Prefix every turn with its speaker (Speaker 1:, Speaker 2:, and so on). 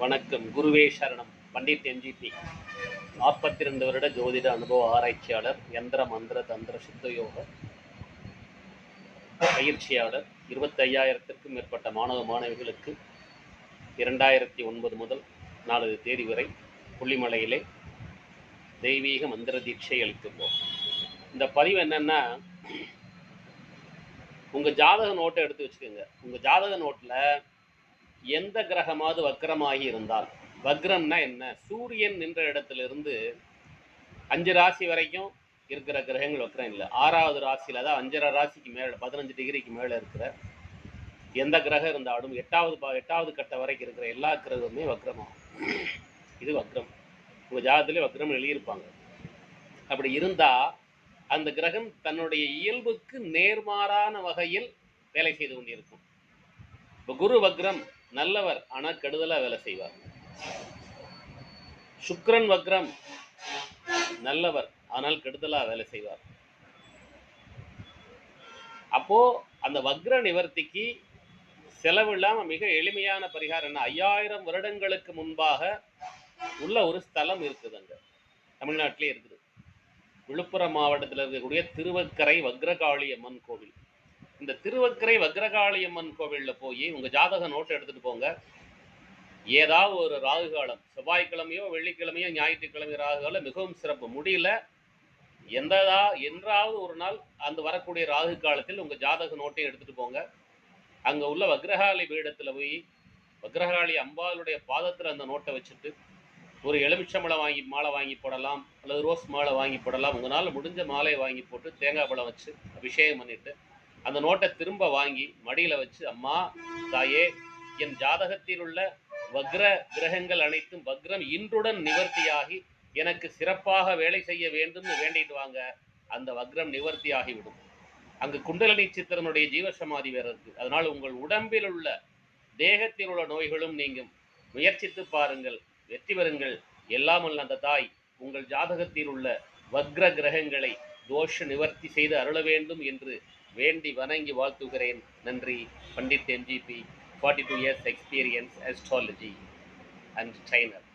Speaker 1: வணக்கம். குருவே சரணம். பண்டிட் எம்ஜிபி நாற்பத்தி ரெண்டு வருட ஜோதிட அனுபவ ஆராய்ச்சியாளர் யந்திர மந்திர தந்திர சித்த யோக பயிற்சியாளர் இருபத்தி ஐயாயிரத்திற்கும் மேற்பட்ட மாணவ மாணவிகளுக்கு இரண்டாயிரத்தி ஒன்பது முதல் நாலு தேதி வரை புள்ளிமலையிலே தெய்வீக மந்திர தீட்சை அளித்துள்ளோம். இந்த பதிவு என்னன்னா உங்க ஜாதக நோட்டை எடுத்து வச்சுக்கோங்க. உங்க ஜாதக நோட்டில் எந்த கிரகமாவது வக்ரமாகி இருந்தால் வக்ரம்னா என்ன? சூரியன் நின்ற இடத்துலேருந்து அஞ்சு ராசி வரைக்கும் இருக்கிற கிரகங்கள் வக்ரம் இல்லை. ஆறாவது ராசியில் தான் அஞ்சரை ராசிக்கு மேலே பதினஞ்சு டிகிரிக்கு மேலே இருக்கிற எந்த கிரகம் இருந்தாலும் எட்டாவது பா எட்டாவது கட்ட வரைக்கும் இருக்கிற எல்லா கிரகமுமே வக்ரமாகும். இது வக்ரம். உங்கள் ஜாதகத்திலே வக்ரம் எழுதியிருப்பாங்க. அப்படி இருந்தால் அந்த கிரகம் தன்னுடைய இயல்புக்கு நேர்மாறான வகையில் வேலை செய்து கொண்டிருக்கும். இப்போ குரு வக்ரம் நல்லவர் ஆனால் கெடுதலாக வேலை செய்வார். சுக்ரன் வக்ரம் நல்லவர் ஆனால் கெடுதலாக வேலை செய்வார். அப்போ அந்த வக்ர நிவர்த்திக்கு செலவில்லாம மிக எளிமையான பரிகாரம் என்ன? ஐயாயிரம் வருடங்களுக்கு முன்பாக உள்ள ஒரு ஸ்தலம் இருக்குது அங்க. தமிழ்நாட்டிலே இருக்குது. விழுப்புரம் மாவட்டத்தில் இருக்கக்கூடிய திருவக்கரை வக்ரகாளி அம்மன் கோவில். இந்த திருவக்கரை வக்ரகாளியம்மன் கோவிலில் போய் உங்கள் ஜாதக நோட்டை எடுத்துகிட்டு போங்க. ஏதாவது ஒரு ராகு காலம் செவ்வாய்க்கிழமையோ வெள்ளிக்கிழமையோ ஞாயிற்றுக்கிழமை ராகு காலம் மிகவும் சிறப்பு. முடியல. எந்ததா என்றாவது ஒரு நாள் அந்த வரக்கூடிய ராகு காலத்தில் உங்கள் ஜாதக நோட்டையும் எடுத்துகிட்டு போங்க. அங்கே உள்ள வக்ரகாளி பீடத்தில் போய் வக்ரகாளி அம்பாளுடைய பாதத்தில் அந்த நோட்டை வச்சுட்டு ஒரு எலுமிச்சம்பழம் வாங்கி மாலை வாங்கி போடலாம் அல்லது ரோஸ் மாலை வாங்கி போடலாம். உங்களால் முடிஞ்ச மாலையை வாங்கி போட்டு தேங்காய் பழம் வச்சு அபிஷேகம் பண்ணிவிட்டு அந்த நோட்டை திரும்ப வாங்கி மடியில் வச்சு அம்மா தாயே என் ஜாதகத்தில் உள்ள வக்ர கிரகங்கள் அனைத்தும் வக்ரம் இன்றுடன் நிவர்த்தியாகி எனக்கு சிறப்பாக வேலை செய்ய வேண்டும்னு வேண்டிட்டு வாங்க. அந்த வக்ரம் நிவர்த்தி ஆகிவிடும் அங்கு குண்டலினி சித்திரனுடைய ஜீவசமாதி வேற இருக்கு. அதனால் உங்கள் உடம்பில் உள்ள தேகத்தில் உள்ள நோய்களும் நீங்கும். முயற்சித்து பாருங்கள் வெற்றி பெறுங்கள். எல்லாம் அந்த தாய் உங்கள் ஜாதகத்தில் உள்ள வக்ர கிரகங்களை தோஷ நிவர்த்தி செய்து அருள வேண்டும் என்று வேண்டி வணங்கி வாழ்த்துகிறேன். நன்றி. Pandit MGB forty two years experience astrology and trainer